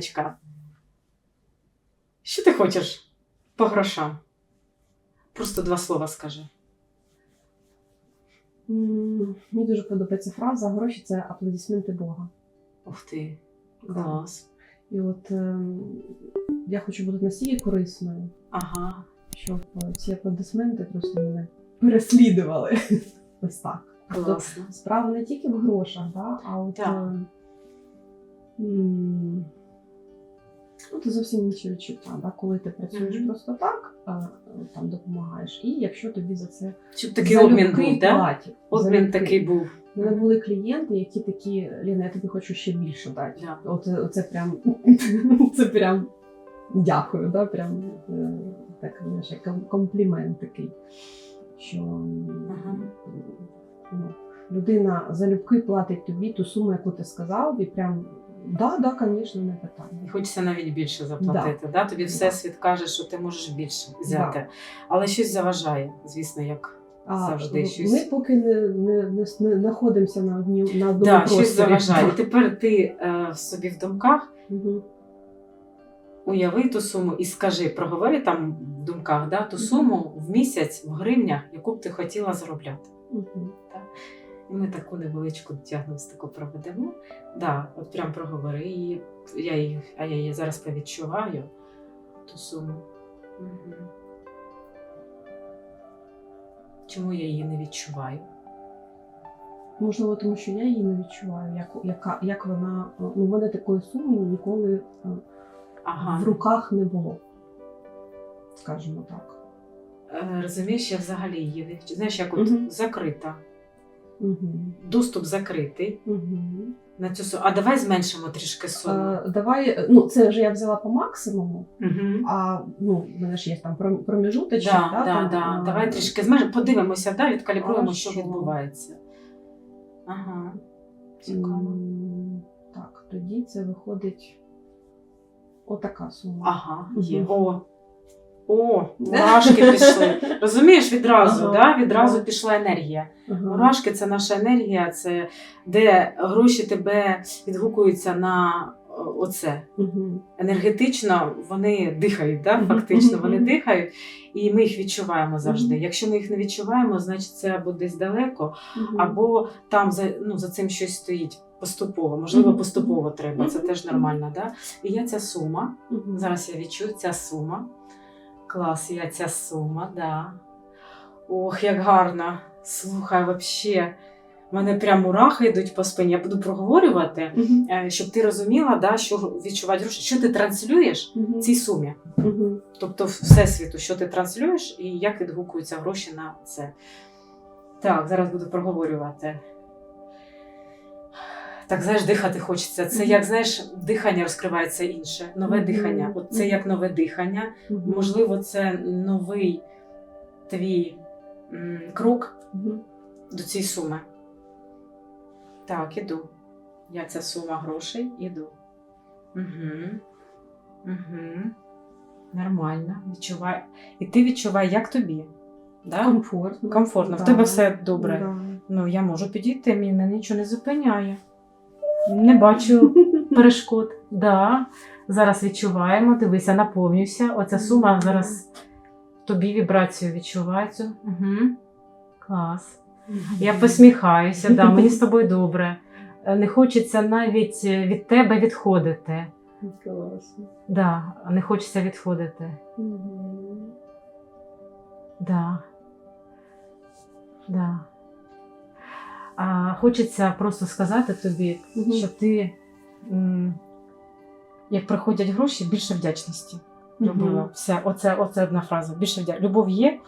Іриночка, що ти хочеш по грошам? Просто два слова скажи. М, Мені дуже подобається фраза гроші це аплодисменти Бога. Ух ти, клас. І от ем, я хочу бути настільки корисною, Ага. щоб е, ці аплодисменти просто мене переслідували. Ось так. Тобто Класно. справа не тільки в грошах, да, а от Так. е, м, ну, це зовсім інші відчуття, да, коли ти працюєш Мгм. просто так, е, е, там допомагаєш, і якщо тобі за це Щоб такий обмін був, да? платять. Обмін такий був. У мене були клієнти, які такі, Ліна, я тобі хочу ще більше дати. Да. Оце, оце прям це прям дякую, да? прям е, так, знаєш, як комплімент такий. Що Ага. ну, людина залюбки платить тобі ту суму, яку ти сказав, і прям да, да, звісно, не питання. І хочеться навіть більше заплатити. Да. Тобі всесвіт каже, що ти можеш більше взяти. Але щось заважає, звісно, як. А Завжди ми поки не, не, не, не знаходимося на одній на одному Да, просторі. щось заважає. Тепер ти е, в собі в думках Мгм. уяви ту суму і скажи, проговори там в думках да, ту Мгм. суму в місяць в гривнях, яку б ти хотіла заробляти. Мгм. І ми таку невеличку діагностику проведемо. Да, от прям проговори її. Я її, а я її зараз повідчуваю, ту суму. Угу. Чому я її не відчуваю? Можливо, тому що я її не відчуваю, як, яка, як вона. Ну, у мене такої суми ніколи е, Ага. в руках не було. Скажімо так. Е, Розумієш, я взагалі її не відчуваю. Знаєш, як от Мгм. закрита. Угу. Доступ закритий Угу. на цю суму. А давай зменшимо трішки суму. Е, давай, е, ну це вже я взяла по максимуму, Угу. а ну, в мене ж є там пром- проміжуточні. Да, да, да, там, да. е, Давай трішки зменшимо, подивимося, да, відкалібруємо, що відбувається. Ага. Цікаво. Так, тоді це виходить отака сума. Ага, є. Мгм. О, о, мурашки пішли. Розумієш, відразу, Ага, да? відразу да. пішла енергія. Ага. Мурашки це наша енергія, це де гроші тебе відгукуються на оце. Енергетично вони дихають, да? Фактично вони дихають, і ми їх відчуваємо завжди. Якщо ми їх не відчуваємо, значить це або десь далеко, або там за, ну, за цим щось стоїть поступово. Можливо, поступово треба, це теж нормально. Да? І я ця сума. Зараз я відчую ця сума. Клас, я ця сума, да. Ох, як гарно. Слухай, вообще. мене прям мурахи йдуть по спині. Я буду проговорювати, Мгм. е, щоб ти розуміла, да, що відчувають гроші, що ти транслюєш Мгм. в цій сумі. Мгм. Тобто всесвіту, що ти транслюєш і як відгукуються гроші на це. Так, зараз буду проговорювати. Так, знаєш, дихати хочеться. Це як знаєш, дихання розкривається інше, нове дихання. От це як нове дихання. Можливо, це новий твій м, крок до цієї суми. Так, іду. Я ця сума грошей іду. Угу. Угу. Нормально. Відчувай. І ти відчувай, як тобі. Да? Комфортно. Комфортно. В Да. тебе все добре. Да. Ну, я можу підійти, мене нічого не зупиняє. Не бачу перешкод. Да. Зараз відчуваємо, дивися, наповнюйся. Оця сума зараз тобі вібрацію відчуваю. Угу. Клас. Я посміхаюся, да, мені з тобою добре. Е, Не хочеться навіть е, від тебе відходити. Класно. Да, не хочеться відходити. Мгм. Да. Да. А хочеться просто сказати тобі, угу. що ти, як приходять гроші, більше вдячності. Любила. Угу. Все, оце, оце одна фраза. Більше вдя... Любов є,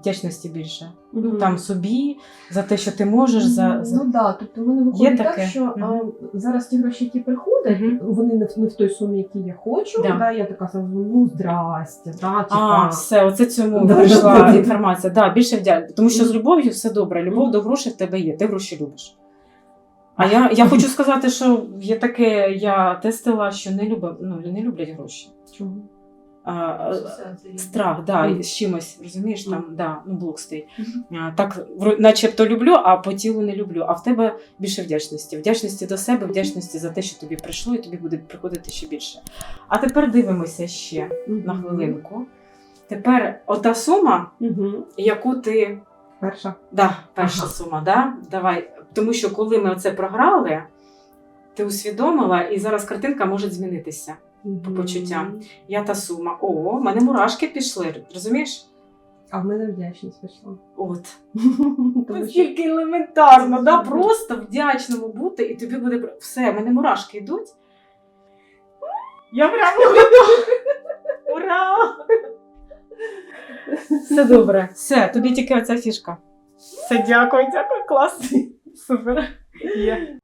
вдячності більше. Ну Мгм. там собі, за те, що ти можеш, за, за... Ну да, тобто в мене виходить так, що Мгм. а, зараз ті гроші, які приходять, Мгм. вони не в, не в той сумі, які я хочу. Да. Да. я така ну здрасте, да, А, все, оце цьому Да, прийшла да, інформація. Да, більше вдячності. Тому що з любов'ю все добре. Любов Мгм. до грошей в тебе є, ти гроші любиш. А я, я хочу сказати, що є таке, я тестила, що не, любив, ну, не люблять гроші. Чого? А, страх, да, з чимось, розумієш, там, да, ну, блок стоїть. А, так, начебто люблю, а по тілу не люблю. А в тебе більше вдячності. Вдячності до себе, вдячності за те, що тобі прийшло, і тобі буде приходити ще більше. А тепер дивимося ще на хвилинку. Тепер ота сума, яку ти Перша. Да, перша Ага. сума, да? Давай. Тому що коли ми оце програли, ти усвідомила, і зараз картинка може змінитися. По почуттям. Я та сума. О, в мене мурашки пішли, розумієш? А в мене вдячність пішла. От. Наскільки елементарно, да? Просто вдячному бути, і тобі буде все, в мене мурашки йдуть. Я прямо. Ура! Все добре. Все, тобі тільки оця фішка. Все, дякую, дякую, клас. Супер. Є.